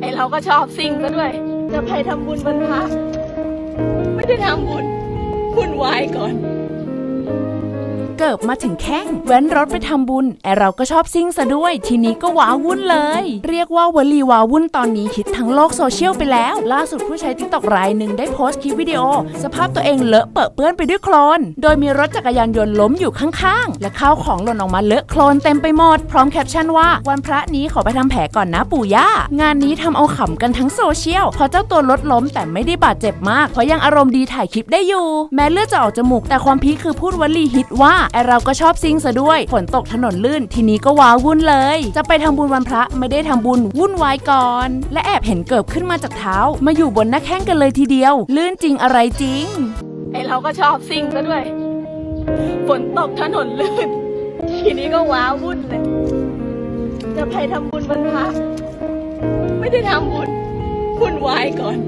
ไอเราก็ชอบซิ่งซะด้วย จะไปทำบุญบรรพะไม่ได้ทำบุญบุญวายก่อน เกิบมาถึงแข้งแว้นรถไปทำบุญไอเราก็ชอบซิ่งซะด้วย ทีนี้ก็ว้าวุ่นเลย เรียกว่าวลีว้าวุ่นตอนนี้ฮิตทั้งโลกโซเชียลไปแล้ว ล่าสุดผู้ใช้ติ๊กตอกรายหนึ่งได้โพสต์คลิปวิดีโอ สภาพตัวเองเลอะเปอะเปื้อนไปด้วยโคลน โดยมีรถจักรยานยนต์ล้มอยู่ข้างๆ และข้าวของหล่นออกมาเลอะโคลนเต็มไปหมด พร้อมแคปชั่นว่าวันพระนี้ขอไปทำแผลก่อนนะปู่ย่า งานนี้ทำเอาขำกันทั้งโซเชียลเพราะเจ้าตัวรถล้มแต่ไม่ได้บาดเจ็บมากเพราะยังอารมณ์ดีถ่ายคลิปได้อยู่ แม้เลือดจะออกจมูกแต่ความพีคคือพูดวลีฮิตว่าไอเราก็ชอบซิ่งซะด้วย ฝนตกถนนลื่น ทีนี้ก็ว้าวุ่นเลย จะไปทำบุญวันพระไม่ได้ทำบุญวุ่นวายก่อน และแอบเห็นเกิบขึ้นมาจากเท้า มาอยู่บนหน้าแข้งกันเลยทีเดียว ลื่นจริงอะไรจริง ไอเราก็ชอบซิ่งซะด้วย ฝนตกถนนลื่น ทีนี้ก็ว้าวุ่นเลย จะไปทำบุญวันพระไม่ได้ทำบุญวุ่นวายก่อน